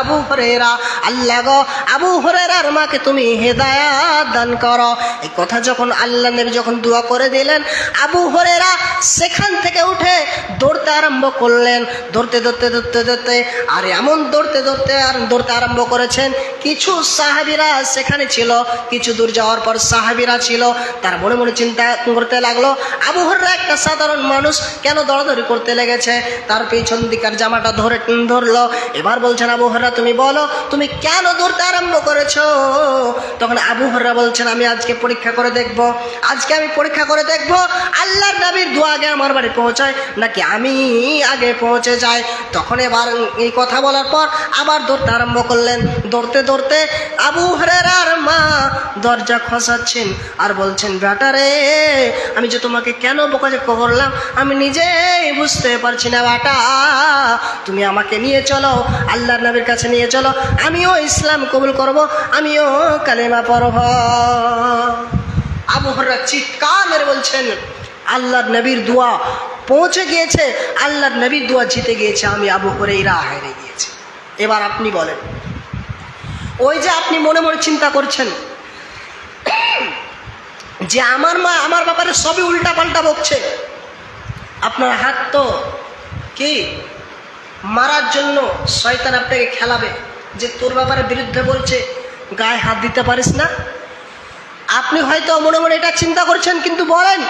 আবু হুরায়রা আল্লাহ গো, আবু তুমি করো। যখন আল্লাহ যখন করে দিলেন, আবু হুরায়রা সেখান থেকে উঠে দৌড়তে আরম্ভ করলেন। দৌড়তে দৌড়তে দৌড়তে দৌড়তে, আর এমন দৌড়তে দৌড়তে আর দৌড়তে আরম্ভ করেছেন, কিছু সাহাবিরা সেখানে ছিল, কিছু দূর যাওয়ার পর সাহাবিরা ছিল, তার মনে মনে চিন্তা করতে লাগল, আবু হুরায়রা একটা সাধারণ মানুষ কেন দৌড়াদৌড়ি করতে লেগেছে? তার পেছন দিকার জামাটা ধরে ধরলো। এবার বলছেন আবু হর্রা তুমি বলো, তুমি কেন দৌড়তে আরম্ভ করেছ? তখন আবু হর্রা বলছেন, আমি আজকে পরীক্ষা করে দেখব। আজকে আমি পরীক্ষা করে দেখব, আল্লাহর নবীর দোয়া আগে আমার বাড়ি পৌঁছায়, নাকি আমি আগে পৌঁছে যাই? তখন এবার এই কথা বলার পর আবার দৌড়তে আরম্ভ করলেন। দৌড়তে দৌড়তে আবু হরেরার মা দরজা খসাচ্ছেন আর বলছেন বেটারে আমি যে তোমাকে কেন বোকাজে করলাম, আমি নিজেই বুঝতে পারছি না, বাটা। তুমি আমাকে নিয়ে চলো, আল্লাহর নবীর কাছে নিয়ে চলো। আমিও ইসলাম কবুল করব, আমিও কালেমা পড়ব। আবু হররা চিৎকার মেরে বলছেন, আল্লাহর নবীর দোয়া পৌঁছে গিয়েছে, আল্লাহর নবীর দোয়া জিতে গিয়েছে, আমি আবু হরেইরা হেরে গিয়েছি। এবার আপনি বলেন, ওই যে আপনি মনে মনে চিন্তা করছেন, যে আমার মা আমার ব্যাপারে সবই উল্টা পাল্টা বকছে। আপনার হাত তো কি? মারার জন্য শয়তান আপনাকে খেলাবে। যে তোর ব্যাপারে বিরুদ্ধে বলছে, গায়ে হাত দিতে পারিস না? আপনি হয়তো মনে মনে এটা চিন্তা করছেন, কিন্তু বলেন,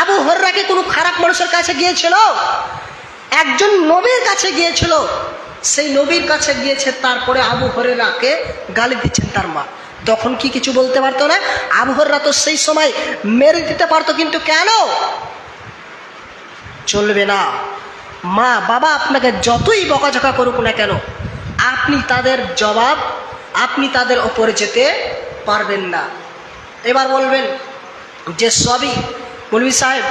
আবু হর্রাকে কোনো খারাপ মানুষের কাছে গিয়েছিল? একজন নবীর কাছে গিয়েছিল। সেই নবীর কাছে গিয়েছে, তারপরে আবু হরেরাকে গালি দিচ্ছেন তার মা। তখন কি কিছু বলতে পারতো না? আবু হররা তো সেই সময় মেরে দিতে পারতো, কিন্তু কেন? চলবে না। মা, বাবা আপনাকে যতই বকাঝকা করুক না কেন, আপনি তাদের জবাব, আপনি তাদের ওপরে যেতে পারবেন না। এবার বলবেন যে সবই মৌলভী সাহেব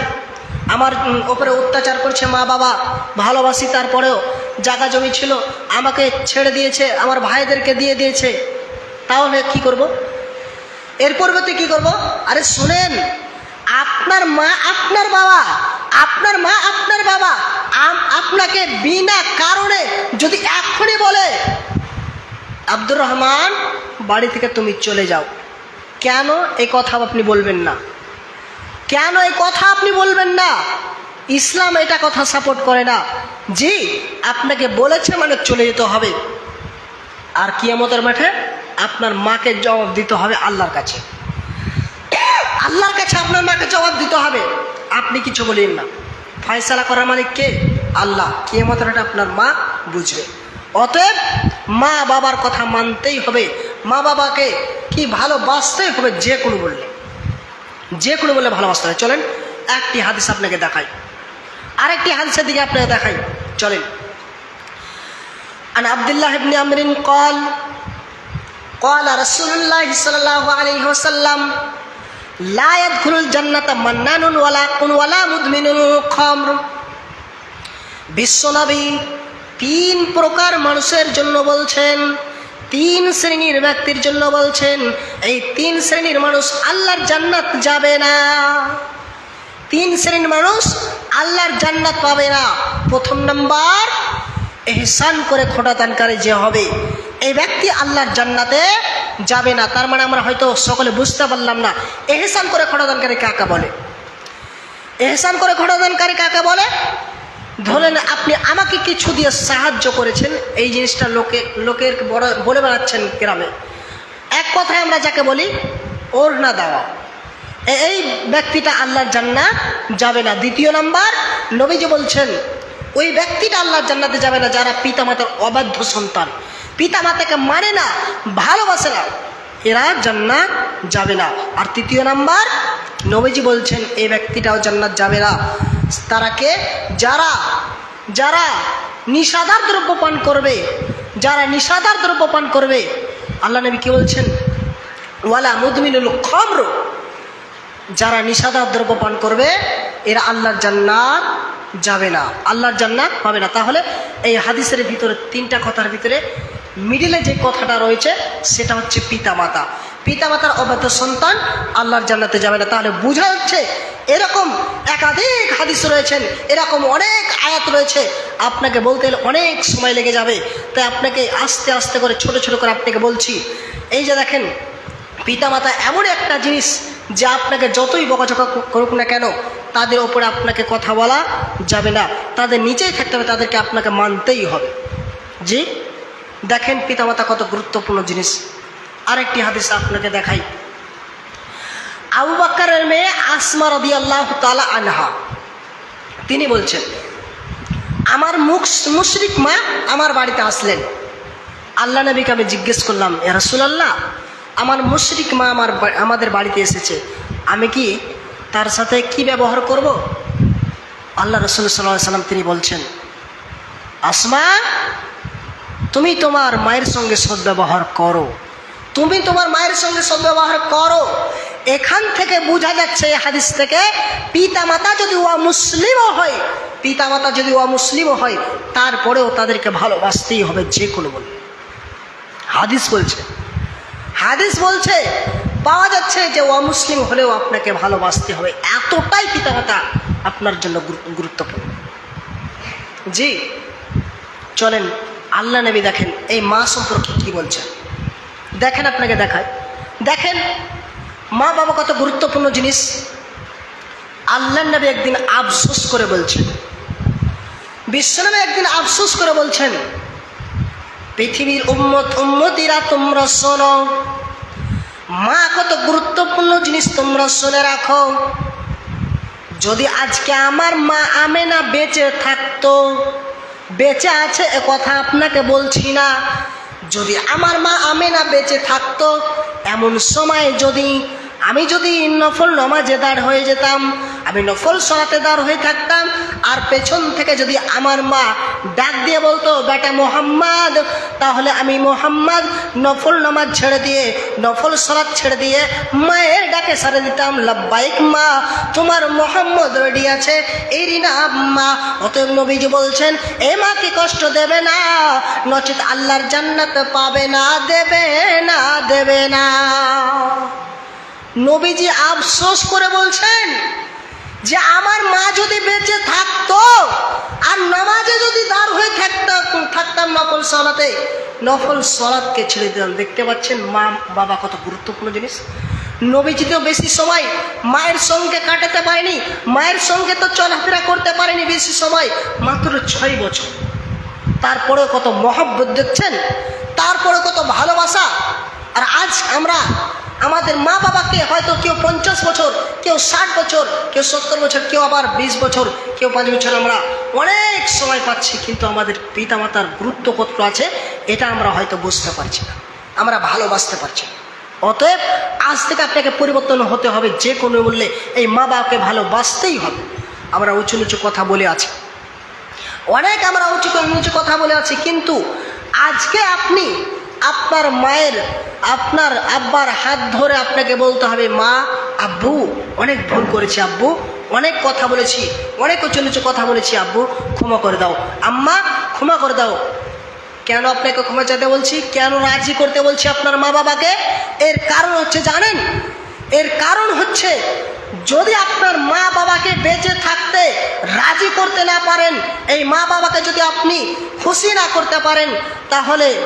আমার ওপরে অত্যাচার করছে মা, বাবা, ভালোবাসি তারপরেও জাগা জমি ছিল, আমাকে ছেড়ে দিয়েছে, আমার ভাইদেরকে দিয়ে দিয়েছে, তাহলে কি করব? এর পরিবর্তে কি করব? আরে শুনেন, আপনার মা, আপনার বাবা আপনার মা, আপনার বাবা আপনাকে বিনা কারণে যদি এখনই বলে, আব্দুর রহমান, বাড়ি থেকে তুমি চলে যাও। কেন এই কথা আপনি বলবেন না? কেন এই কথা আপনি বলবেন না? ইসলাম এটা কথা সাপোর্ট করে না জি আপনাকে বলেছে মানে চলে যেতে হবে। আর কিয়ামতের মাঠে আপনার মাকে জবাব দিতে হবে আল্লাহর কাছে। আল্লাহর কাছে আপনার মাকে জবাব দিতে হবে। আপনি কিছু বলেন না ফয়সালা করার মালিক কে আল্লাহ কিয়ামতের মাঠে আপনার মা বুঝবে অতএব মা বাবার কথা মানতেই হবে মা বাবাকে কি ভালোবাসতেই হবে যে কোনো বললে যে কোনো বলে ভালোবাসতে হবে চলেন একটি হাদিস আপনাকে দেখাই আরেকটি হাদিসের দিকে আপনাকে দেখাই চলেন عن عبد الله بن عمرو قال قال رسول الله صلى الله عليه وسلم লা ইয়াদখুলুল জান্নাতা মান্নানুন ওয়ালা মুদমিনুন খামর তিন প্রকার মানুষের জন্য বলছেন, তিন শ্রেণির ব্যক্তির জন্য বলছেন, এই তিন শ্রেণির মানুষ আল্লাহর জান্নাত যাবে না। তিন শ্রেণির মানুষ আল্লাহর জান্নাত পাবে না। প্রথম নম্বর, এহসান করে খোঁটাদানকারী যে হবে। এই ব্যক্তি আল্লাহর জান্নাতে যাবে না। তার মানে আমরা হয়তো সকলে বুঝতে পারলাম না। এহসান করে খোটাদানকারী কাকে বলে? এহসান করে খোটাদানকারী কাকে বলে? ধরেন আপনি আমাকে কিছু দিয়ে সাহায্য করেছেন, এই জিনিসটা লোকে, লোকের বড় বলে বেড়াচ্ছেন গ্রামে। এক কথায় আমরা যাকে বলি ওর না দেওয়া এই ব্যক্তিটা আল্লাহর জান্নাত যাবে না। দ্বিতীয় নাম্বার, নবীজি বলছেন, ওই ব্যক্তিটা আল্লাহর জান্নাতে যাবে না, যারা পিতামাতার অবাধ্য সন্তান। পিতামাতাকে মানে না, ভালোবাসে না, এরা জান্নাত যাবে না। আর তৃতীয় নাম্বার, নবীজি বলছেন এই ব্যক্তিটাও জান্নাত যাবে না। তারাকে যারা যারা নিষাদার দ্রব্য পান করবে, যারা নিষাদার দ্রব্য পান করবে, আল্লাহ নবী কি বলছেন? ওয়ালা মুদমিনুল খমর যারা নিষাদার দ্রব্য পান করবে, এরা আল্লাহর জান্নাত যাবে না। আল্লাহর জান্নাত পাবে না। তাহলে এই হাদিসের ভিতরে, তিনটা কথার ভিতরে মিডিলে যে কথাটা রয়েছে, সেটা হচ্ছে পিতামাতা। পিতামাতার অবাধ্য সন্তান আল্লাহর জান্নাতে যাবে না। তাহলে বোঝা যাচ্ছে এরকম একাধিক হাদিস রয়েছেন এরকম অনেক আয়াত রয়েছে। আপনাকে বলতে গেলে অনেক সময় লেগে যাবে। তাই আপনাকে আস্তে আস্তে করে, ছোট ছোট করে আপনাকে বলছি, এই যে দেখেন, পিতামাতা এমন একটা জিনিস যে আপনাকে যতই বকাঝকা করুক না কেন, তাদের ওপরে আপনাকে কথা বলা যাবে না। তাদের নিচেই থাকতে হবে, তাদেরকে আপনাকে মানতেই হবে। জি? দেখেন পিতামাতা কত গুরুত্বপূর্ণ জিনিস। আরেকটি হাদিস আপনাকে দেখাই। আবু বাক্কারের মেয়ে আসমা রদি আল্লাহ তালা আনহা। তিনি বলছেন, আমার মুখ মুশরিক মা আমার বাড়িতে আসলেন। আল্লাহ নবীকে আমি জিজ্ঞেস করলাম রাসুলাল্লাহ, আমার মুশরিক মা আমার আমাদের বাড়িতে এসেছে। আমি কি তার সাথে কি ব্যবহার করব? আল্লাহ রসুল সাল্লাহ সাল্লাম তিনি বলছেন, আসমা তুমি তোমার মায়ের সঙ্গে সদ্ব্যবহার করো। তুমি তোমার মায়ের সঙ্গে সদ্ব্যবহার করো। এখান থেকে বোঝা যাচ্ছে এই হাদিস থেকে, পিতামাতা যদি ও মুসলিমও হয়, পিতামাতা যদি ও মুসলিমও হয়, তারপরেও তাদেরকে ভালোবাসতেই হবে যে কোনো বলে হাদিস বলছে। হাদিস বলছে, পাওয়া যাচ্ছে যে অমুসলিম হলেও আপনাকে ভালোবাসতে হবে। এতটাই পিতামাতা আপনার জন্য গুরুত্বপূর্ণ। জি, চলেন আল্লাহ নবী দেখেন, এই মা সম্পর্কে কি বলছেন? দেখেন আপনাকে দেখায়। দেখেন, মা বাবা কত গুরুত্বপূর্ণ জিনিস। আল্লাহ নবী একদিন আফসোস করে বলছেন। বিশ্বনবী একদিন আফসোস করে বলছেন, পৃথিবীর উম্মত, উম্মতিরা তোমরা শোনো। মা, কত গুরুত্বপূর্ণ জিনিস তোমরা শুনে রাখো। যদি আজকে আমার মা আমেনা বেঁচে থাকতো বেঁচে আছে, এ কথা আপনাকে বলছি না। যদি আমার মা আমেনা বেঁচে থাকতো, এমন সময় যদি আমি যদি নফল নমাজে দাঁড় হয়ে যেতাম, আমি নফল সরাতে দাঁড় হয়ে থাকতাম, আর পেছন থেকে যদি আমার মা ডাক দিয়ে বলতো, বেটা মোহাম্মদ, তাহলে আমি মোহাম্মদ নফল নামাজ ছেড়ে দিয়ে, নফল সরাত ছেড়ে দিয়ে মায়ের ডাকে সারে দিতাম, লাব্বাইক মা, তোমার মোহাম্মদ রেডি আছে এই রিনা মা। অতএব নবীজি বলছেন, এ মা কি কষ্ট দেবে না, নচিত আল্লাহর জান্নাত পাবে না, দেবে না দেবে না। নবীজি আফসোস করে বলছেন যে আমার মা যদি বেঁচে থাকতো আর নামাজে যদি দাঁড় হয়ে থাকতাম থাকতাম নফল সলাতে, নফল সলাদকে ছেড়ে দিলাম। দেখতে পাচ্ছেন মা, বাবা কত গুরুত্বপূর্ণ জিনিস। নবীজি তো বেশি সময় মায়ের সঙ্গে কাটাতে পারেনি, মায়ের সঙ্গে তো চলাফেরা করতে পারেনি বেশি সময়, মাত্র ছয় বছর। তারপরেও কত মহব্বত দেখছেন তারপরে কত ভালোবাসা। আর আজ আমরা আমাদের মা বাবাকে হয়তো কেউ পঞ্চাশ বছর, কেউ ষাট বছর, কেউ সত্তর বছর, কেউ আবার বিশ বছর, কেউ পাঁচ বছর আমরা অনেক সময় পাচ্ছি, কিন্তু আমাদের পিতামাতার গুরুত্ব কত আছে, এটা আমরা হয়তো বুঝতে পারছি না। আমরা ভালোবাসতে পারছি না। অতএব আজ থেকে আপনাকে পরিবর্তন হতে হবে, যে কোনো মূল্যে এই মা বাবাকে ভালোবাসতেই হবে। আমরা উঁচু নিচু কথা বলে আছি। অনেক আমরা উঁচু নিচু কথা বলে আছি, কিন্তু আজকে আপনি আপনার মায়ের আপনার আব্বার হাত ধরে আপনাকে বলতে হবে, মা, আব্বু, অনেক ভুল করেছি, আব্বু। অনেক কথা বলেছি, অনেক উঁচু নিচু কথা বলেছি, আব্বু। ক্ষমা করে দাও। আম্মা, ক্ষমা করে দাও। কেন আপনাকে ক্ষমা চাইতে বলছি? কেন রাজি করতে বলছি আপনার মা বাবাকে? এর কারণ হচ্ছে, জানেন? এর কারণ হচ্ছে, যদি আপনার মা বাবাকে বেঁচে থাকতে রাজি করতে না পারেন, এই মা বাবাকে যদি আপনি খুশি না করতে পারেন, তাহলে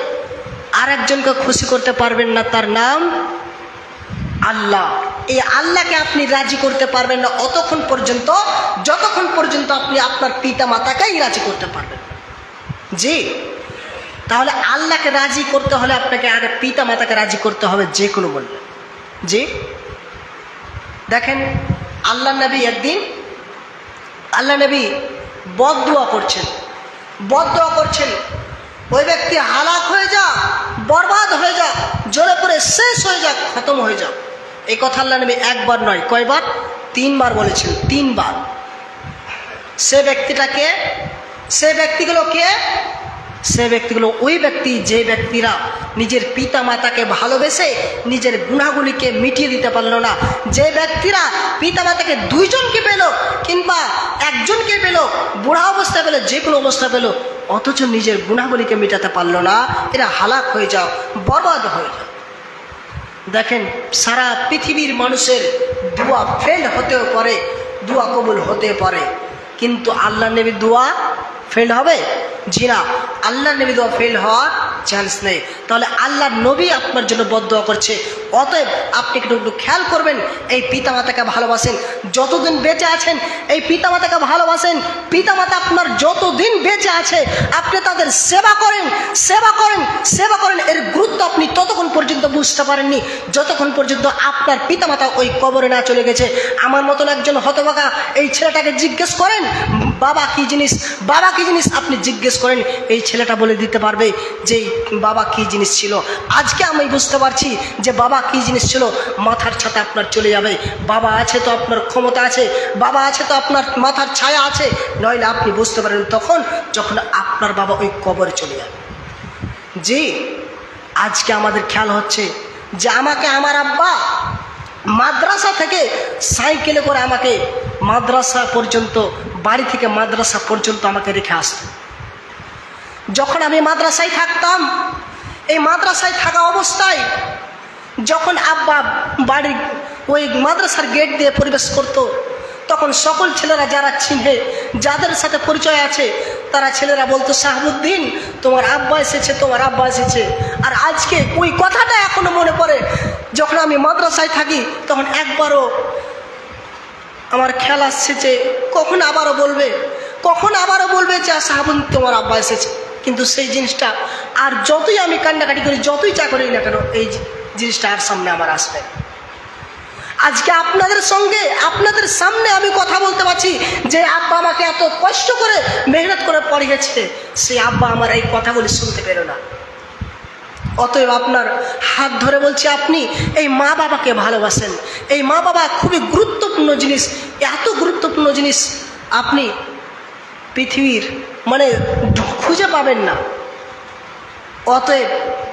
আরেকজনকে খুশি করতে পারবেন না, তার নাম আল্লাহ। এই আল্লাহকে আপনি রাজি করতে পারবেন না, অতক্ষণ পর্যন্ত, যতক্ষণ পর্যন্ত আপনি আপনার পিতা মাতাকেই রাজি করতে পারবেন জি। তাহলে আল্লাহকে রাজি করতে হলে আপনাকে আগে পিতা মাতাকে রাজি করতে হবে, যে কোনো বলবে জি। দেখেন আল্লাহ নবী একদিন আল্লাহ নবী বদুয়া করছেন। বদুয়া করছেন। ওই ব্যক্তি হালাক হয়ে যা, বরবাদ হয়ে যা, জোরে করে শেষ হয়ে যাক খতম হয়ে যাক এই কথা আল্লাহ নবী একবার নয়, কয়বার? তিনবার বলেছেন, তিনবার। সে ব্যক্তিটাকে, সে ব্যক্তিগুলো কে সে ব্যক্তিগুলো ওই ব্যক্তি, যে ব্যক্তিরা নিজের পিতা মাতাকে ভালোবেসে নিজের গুণাগুলিকে মিটিয়ে দিতে পারল না, যে ব্যক্তিরা পিতা মাতাকে দুইজনকে পেল কিংবা একজনকে পেল, বুড়া অবস্থা পেল, যে কোনো অবস্থা পেল অথচ নিজের গুণাবলীকে মেটাতে পারল না। এরা হালাক হয়ে যাও, বরবাদ হয়ে যাও। দেখেন, সারা পৃথিবীর মানুষের দোয়া ফেল হতেও পারে, দোয়া কবুল হতে পারে। কিন্তু আল্লাহ নবী দোয়া ফেল হবে? জি না আল্লাহ নবী দোয়া ফেল হওয়ার চান্স নেই। তাহলে আল্লাহ নবী আপনার জন্য বদোয়া করছে। অতএব আপনি একটু একটু খেয়াল করবেন, এই পিতামাতাকে ভালোবাসেন। যতদিন বেঁচে আছেন, এই পিতামাতাকে ভালোবাসেন। পিতামাতা আপনার যতদিন বেঁচে আছে, আপনি তাদের সেবা করেন সেবা করেন সেবা করেন। এর গুরুত্ব আপনি ততক্ষণ পর্যন্ত বুঝতে পারেননি। যতক্ষণ পর্যন্ত আপনার পিতামাতা ওই কবরে না চলে গেছে। আমার মতন একজন হতবাগা এই ছেলেটাকে জিজ্ঞেস করেন, বাবা, কি জিনিস? বাবা, কি জিনিস? আপনি জিজ্ঞেস করেন, এই ছেলেটা বলে দিতে পারবে যে বাবা কি জিনিস ছিল? আজকে আমি বুঝতে পারছি যে বাবা কি জিনিস ছিল। মাথার ছাতা আপনার চলে যাবে। বাবা আছে তো আপনার ক্ষমতা আছে। বাবা আছে তো আপনার মাথার ছায়া আছে। নইলে আপনি বুঝতে পারেন তখন যখন আপনার বাবা ওই কবরে চলে যাবে। জি, আজকে আমাদের খেয়াল হচ্ছে যে আমাকে আমার আব্বা মাদ্রাসা থেকে সাইকেলে করে আমাকে মাদ্রাসা পর্যন্ত, বাড়ি থেকে মাদ্রাসা পর্যন্ত আমাকে রেখে আসত যখন আমি মাদ্রাসায় থাকতাম, এই মাদ্রাসায় থাকা অবস্থায় যখন আব্বা বাড়ির ওই মাদ্রাসার গেট দিয়ে পরিবেশ করত, তখন সকল ছেলেরা যারা চিনে যাদের সাথে পরিচয় আছে, তারা ছেলেরা বলতো, শাহাবুদ্দিন, তোমার আব্বা এসেছে, তোমার আব্বা এসেছে। আর আজকে ওই কথাটা এখনও মনে পড়ে, যখন আমি মাদ্রাসায় থাকি, তখন একবারও আমার খেয়াল আসছে যে, কখন আবারও বলবে, কখন আবারও বলবে যে শাহাবুন তোমার আব্বা এসেছে। কিন্তু সেই জিনিসটা আর যতই আমি কান্নাকাটি করি, যতই চা করি না কেন, এই জিনিসটা আর সামনে আমার আসবে আজকে আপনাদের সঙ্গে, আপনাদের সামনে আমি কথা বলতে পারছি যে আব্বা আমাকে এত কষ্ট করে মেহনত করে পড়িয়েছে, সেই আব্বা আমার এই কথাগুলি শুনতে পেল না। অতএব আপনার হাত ধরে বলছি, আপনি এই মা বাবাকে ভালোবাসেন। এই মা বাবা খুবই গুরুত্বপূর্ণ জিনিস, এত গুরুত্বপূর্ণ জিনিস আপনি পৃথিবীর মানে খুঁজে পাবেন না। অতএব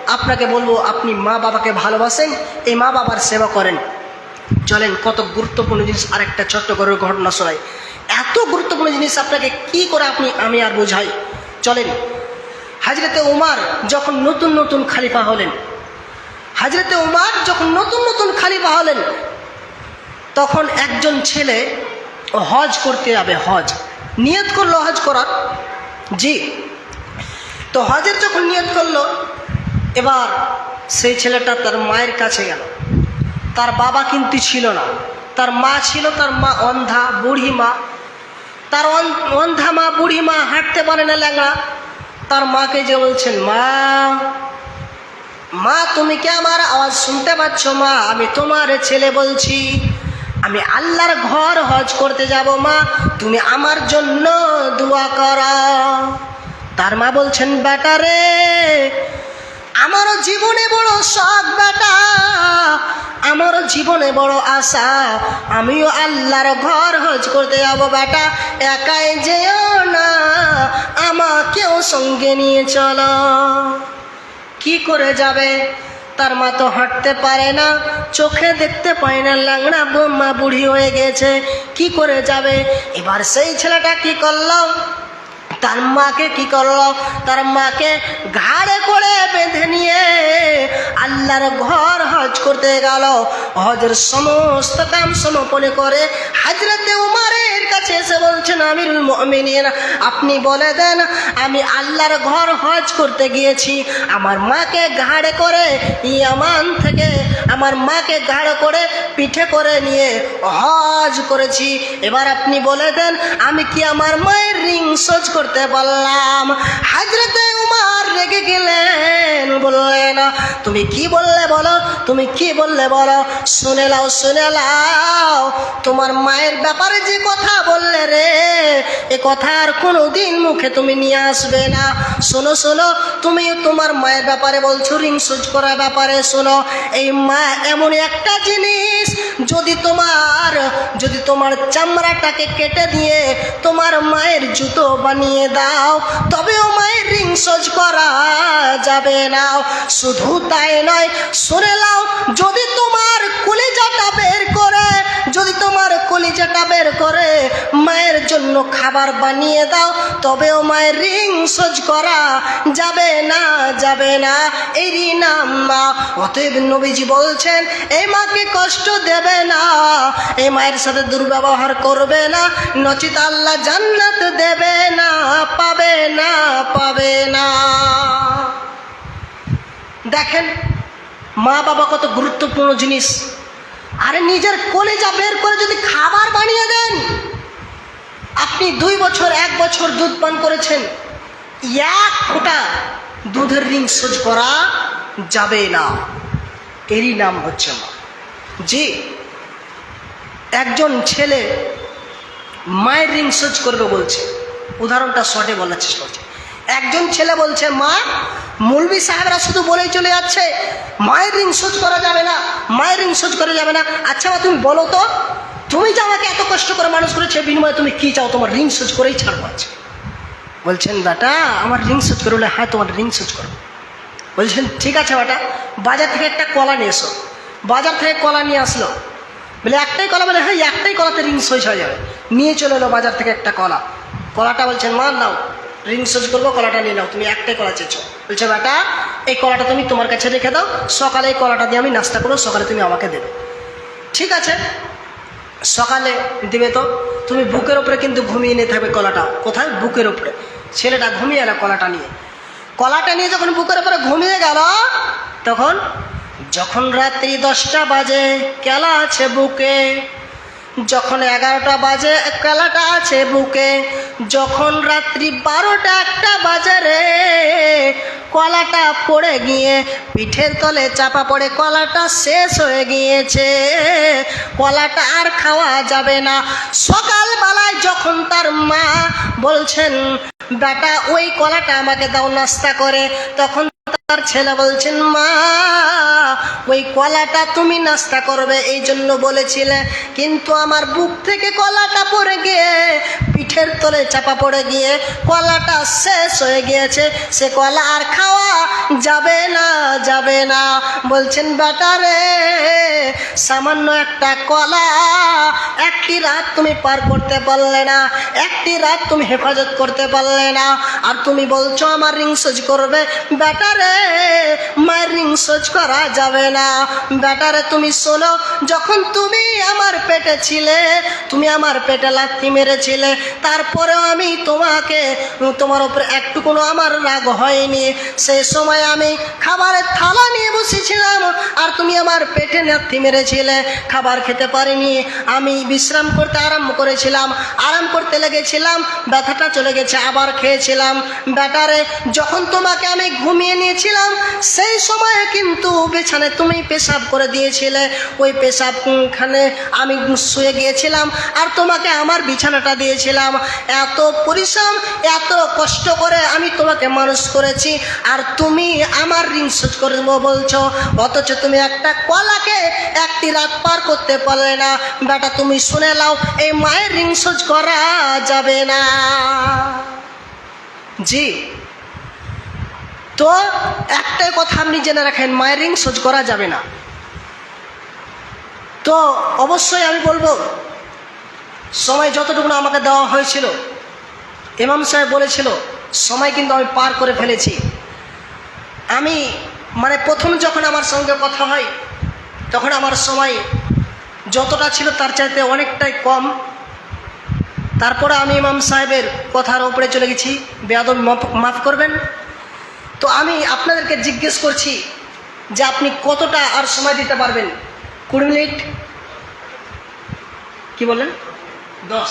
আপনাকে বলব, আপনি মা বাবাকে ভালোবাসেন, এই মা বাবার সেবা করেন। চলেন, কত গুরুত্বপূর্ণ জিনিস আরেকটা ছোট্ট করে ঘটনা শোনাই। এত গুরুত্বপূর্ণ জিনিস আপনাকে কি করে আপনি, আমি আর বোঝাই? চলেন, হাজরতে উমার যখন নতুন নতুন খালিফা হলেন, হাজরতে উমার যখন নতুন নতুন খালিফা হলেন, তখন একজন ছেলে হজ করতে যাবে, হজ। নিয়ত করল হজ করার। জি। তো হজের যখন নিয়ত করল, এবার সেই ছেলেটা তার মায়ের কাছে গেল। তার বাবা কিন্তু ছিল না। তার মা ছিল, তার মা অন্ধা, বুড়ি মা। তার অন- অন্ধা মা, বুড়ি মা হাঁটতে পারে না ল্যাংড়া। তার মাকে যে বলছেন, মা মা, তুমি কি আমার আওয়াজ শুনতে পাচ্ছ, মা? আমি তোমার ছেলে বলছি। আমি আল্লাহর ঘর হজ করতে যাব, মা। তুমি আমার জন্য দোয়া করা। তার মা বলছেন, বেটা রে, আমারও জীবনে বড় শখ বেটা। আমার জীবনে বড় আশা। আমিও আল্লাহর ঘর হজ করতে যাব, বেটা। একাই যেও না, আমাকেও সঙ্গে নিয়ে চলো। কি করে যাবে? তার মা তো হাঁটতে পারে না, চোখে দেখতে পায় না লাংড়া বোম্মা বুড়ি হয়ে গেছে, কি করে যাবে? এবার সেই ছেলেটা কি করল? তার মাকে কি করল? তার মাকে ঘাড়ে করে বেঁধে নিয়ে আল্লাহর ঘর হজ করতে গেল। হজের সমস্ত কাম সমপনে করে হাজরতে উমারের কাছে এসে বলছেন, আমিরুল মুমিনিন, আপনি বলে দেন, আমি আল্লাহর ঘর হজ করতে গিয়েছি। আমার মাকে ঘাড়ে করে ইয়ামান থেকে আমার মাকে ঘাড়ে করে পিঠে করে নিয়ে হজ করেছি। এবার আপনি বলে দেন, আমি কি আমার মায়ের রিং সজ করতে পারলাম হাজরতে উমার রেগে গেলেন বললেন তুমি কি বললে বলো? তুমি কি বললে বলো? শুনে লাও শুনে লাও তোমার মায়ের ব্যাপারে যে কথা বললে রে, এ কথা আর কোনো দিন মুখে তুমি নিয়ে আসবে না। শোনো শোনো, তুমি তোমার মায়ের ব্যাপারে বলছো, রিং সুজ করার ব্যাপারে শোনো। এই মা এমন একটা জিনিস, যদি তোমার যদি তোমার চামড়াটাকে কেটে দিয়ে তোমার মায়ের জুতো বানিয়ে দাও, তবেও মায়ের রিং সজ করা যাবে না। শুধু তাই নয় শুনে নাও যদি তোমার কলিজাটা বের করে যদি তোমার কলিজাটা বের করে মায়ের জন্য খাবার বানিয়ে দাও, তবেও মায়ের রিং সজ করা যাবে না যাবে না। এরই নাম মা। অতএব নবীজি বলছেন এই মাকে কষ্ট দেবে না এই মায়ের সাথে দুর্ব্যবহার করবে না, নচিত আল্লাহ জান্নাত দেবে না, পাবে না পাবে না। দেখেন মা বাবা কত গুরুত্বপূর্ণ জিনিস। আরে নিজের কলেজা বের করে যদি খাবার বানিয়ে দেন। আপনি দুই বছর, এক বছর দুধ পান করেছেন। এক ফোঁটা দুধের রিং সোজ করা যাবে না। এরই নাম হচ্ছে মা। জি, একজন ছেলে মায়ের রিং সোজ করবে বলছে। উদাহরণটা শর্টে বলার চেষ্টা করছে। একজন ছেলে বলছে, মা মৌলবি সাহেবরা শুধু বলেই চলে যাচ্ছে, মায়ের রিং সোজ করা যাবে না, মায়ের রিং সোজ করা যাবে না। আচ্ছা মা, তুমি বলো তো, তুমি যে আমাকে এত কষ্ট করে মানুষ করেছে বিনিময়ে তুমি কি চাও? তোমার রিং সোজ করেই ছাড়বো আছে বলছেন, বেটা, আমার রিং সোজ করে হ্যাঁ তোমার রিং সোজ করো বলছেন, ঠিক আছে, বেটা, বাজার থেকে একটা কলা নিয়ে এসো। বাজার থেকে কলা নিয়ে আসলো। বলে, একটাই কলা? বলে হ্যাঁ একটাই কলাতে রিং সোজ হয়ে যাবে। নিয়ে চলে এলো বাজার থেকে একটা কলা। কলাটা বলছেন, মা, নাও। রিং সোজ করব, কলাটা নিয়ে নাও। তুমি একটাই কলা চেয়েছো। বলছে, বেটা, এই কলাটা তুমি তোমার কাছে রেখে দাও। সকালে এই কলাটা দিয়ে আমি নাস্তা করব, সকালে তুমি আমাকে দেবে। ঠিক আছে? সকালে দেবে তো। তুমি বুকের ওপরে কিন্তু ঘুমিয়ে নিয়ে থাকবে কলাটা। কোথায়? বুকের ওপরে। ছেলেটা ঘুমিয়ে এলো কলাটা নিয়ে। কলাটা নিয়ে যখন বুকের ওপরে ঘুমিয়ে গেল, তখন যখন রাত্রি দশটা বাজে কেলা আছে বুকে। যখন এগারোটা বাজে কেলাটা আছে বুকে। যখন রাত্রি বারোটা একটা বাজে রে, কলাটা পড়ে গিয়ে, পিঠের তলে চাপা পড়ে কলাটা শেষ হয়ে গিয়েছে। কলাটা আর খাওয়া যাবে না। সকালবেলায় যখন তার মা বলছেন, বেটা, ওই কলাটা আমাকে দাও, নাস্তা করে। তখন তার ছেলে বলছেন, মা, ওই কলাটা তুমি নাস্তা করবে। এই জন্য বলেছিলে, কিন্তু আমার বুক থেকে কলাটা পড়ে গিয়ে, পিঠের তলে চাপা পড়ে গিয়ে কলাটা শেষ হয়ে গিয়েছে। সে কলা আর খাওয়া যাবে না যাবে না। বলছেন, বেটা রে, সামান্য একটা কলা, একটি রাত তুমি পার করতে পারলে না, একটি রাত তুমি হেফাজত করতে পারলে না। আর তুমি বলছো, আমার রিং সোজ করবে। বেটারে মায়ের সোজ করা যাবে না। বেটারে তুমি শোনো, যখন তুমি আমার পেটে ছিলে, তুমি আমার পেটে লাথি মেরেছিলে, তারপরেও আমি তোমাকে, তোমার উপরে একটুকুনো আমার রাগ হয়নি। সেই সময় আমি খাবারের থালা নিয়ে বসেছিলাম, আর তুমি আমার পেটে লাথি মেরেছিলে। খাবার খেতে পারিনি। আমি বিশ্রাম করতে আরাম করেছিলাম, আরাম করতে লেগেছিলাম, ব্যথাটা চলে গেছে, আবার খেয়েছিলাম। ব্যাটারে, যখন তোমাকে আমি ঘুমিয়ে নিয়েছিলাম সেই সময়ে কিন্তু বিছানায় তুমি পেশাব করে দিয়েছিলে। ওই পেশাবখানে আমি শুয়ে গিয়েছিলাম আর তোমাকে আমার বিছানাটা দিয়েছিলাম। এত পরিশ্রম, এত কষ্ট করে আমি তোমাকে মানুষ করেছি আর তুমি আমার ঋণ শোধ করব বলছো। অথচ তুমি একটা কলাকে একটি রাত পার করতে পারলে না। বেটা, তুমি শুনে নাও, এই মায়ের ঋণ শোধ করা যাবে না। জি। তো একটাই কথা আপনি জেনে রাখেন, মায়ের ঋণ করা যাবে না। তো অবশ্যই আমি বলব, সময় যতটুকু আমাকে দেওয়া হয়েছিল, ইমাম সাহেব বলেছিল, সময় কিন্তু আমি পার করে ফেলেছি। আমি মানে প্রথম যখন আমার সঙ্গে কথা হয়, তখন আমার সময় যতটা ছিল তার চাইতে অনেকটাই কম। তারপরে আমি ইমাম সাহেবের কথার উপরে চলে গেছি। বেয়াদব মাফ- মাফ করবেন। তো আমি আপনাদেরকে জিজ্ঞেস করছি যে আপনি কতটা আর সময় দিতে পারবেন? কুড়ি মিনিট। কি বললেন? দশ।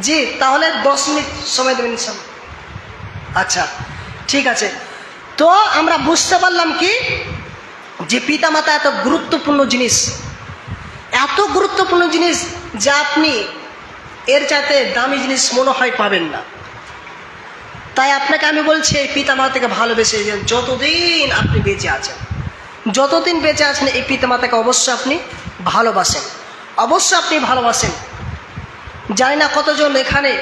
জি তাহলে দশ মিনিট সময় দেবেন সব আচ্ছা ঠিক আছে। তো আমরা বুঝতে পারলাম কি? যে পিতামাতা এত গুরুত্বপূর্ণ জিনিস। এত গুরুত্বপূর্ণ জিনিস যা আপনি এর চাইতে দামি জিনিস মনে হয় পাবেন না। তাই আপনাকে আমি বলছি, এই পিতামাতাকে ভালোবেসে যতদিন আপনি বেঁচে আছেন, যতদিন বেঁচে আছেন, এই পিতামাতাকে অবশ্যই আপনি ভালোবাসেন। অবশ্যই আপনি ভালোবাসেন। জানি না কতজন এখানে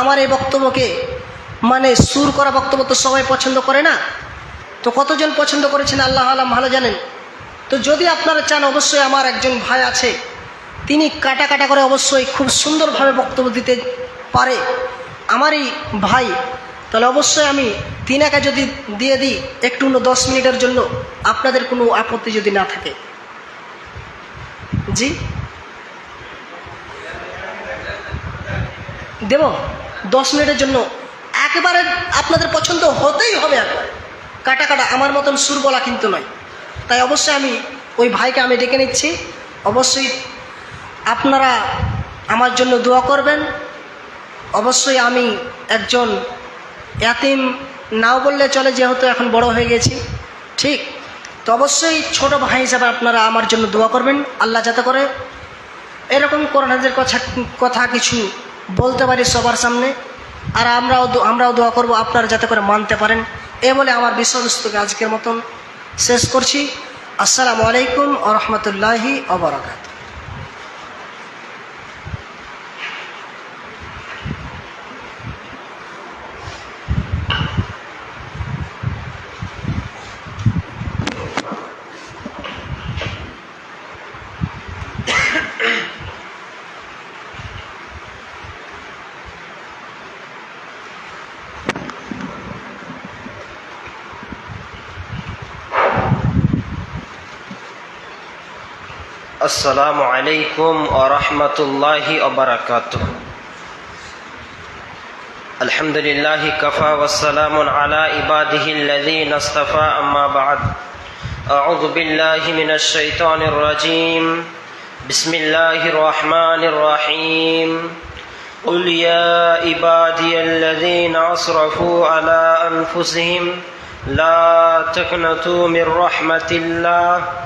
আমার এই বক্তব্যকে মানে সুর করা বক্তব্য তো সবাই পছন্দ করে না। তো কতজন পছন্দ করেছেন, আল্লাহ আলাম ভালো জানেন। তো যদি আপনারা চান, অবশ্যই আমার একজন ভাই আছে, তিনি কাটা কাটা করে অবশ্যই খুব সুন্দরভাবে বক্তব্য দিতে পারে। আমারই ভাই, তাহলে অবশ্যই আমি তিন একা যদি দিয়ে দিই, একটু অন্য দশ মিনিটের জন্য আপনাদের কোনো আপত্তি যদি না থাকে। জি? দেব? দশ মিনিটের জন্য। একেবারে আপনাদের পছন্দ হতেই হবে একবার কাটা কাটা আমার মতন সুর বলা কিন্তু নয়। তাই অবশ্যই আমি ওই ভাইকে আমি ডেকে নিচ্ছি। অবশ্যই আপনারা আমার জন্য দোয়া করবেন। অবশ্যই আমি একজন এতিম নাও বললে চলে, যেহেতু এখন বড় হয়ে গেছি। ঠিক, তো অবশ্যই ছোট ভাই হিসাবে আপনারা আমার জন্য দোয়া করবেন, আল্লাহ যাতে করে এরকম করোনাদের কথা কথা কিছু বলতে পারি সবার সামনে। আর আমরাও আমরাও দোয়া করব, আপনারা যাতে করে মানতে পারেন। এ বলে আমার বিষয়বস্তুকে আজকের মতন শেষ করছি। আসসালামু আলাইকুম আ রহমতুল্লাহি অবরাকাত السلام عليكم ورحمة الله وبركاته. الحمد لله كفى والسلام على عباده الذين اصطفى أما بعد. أعوذ بالله من الشيطان الرجيم. بسم الله الرحمن الرحيم. قل يا عبادي الذين أسرفوا على أنفسهم لا تقنطوا من رحمة الله.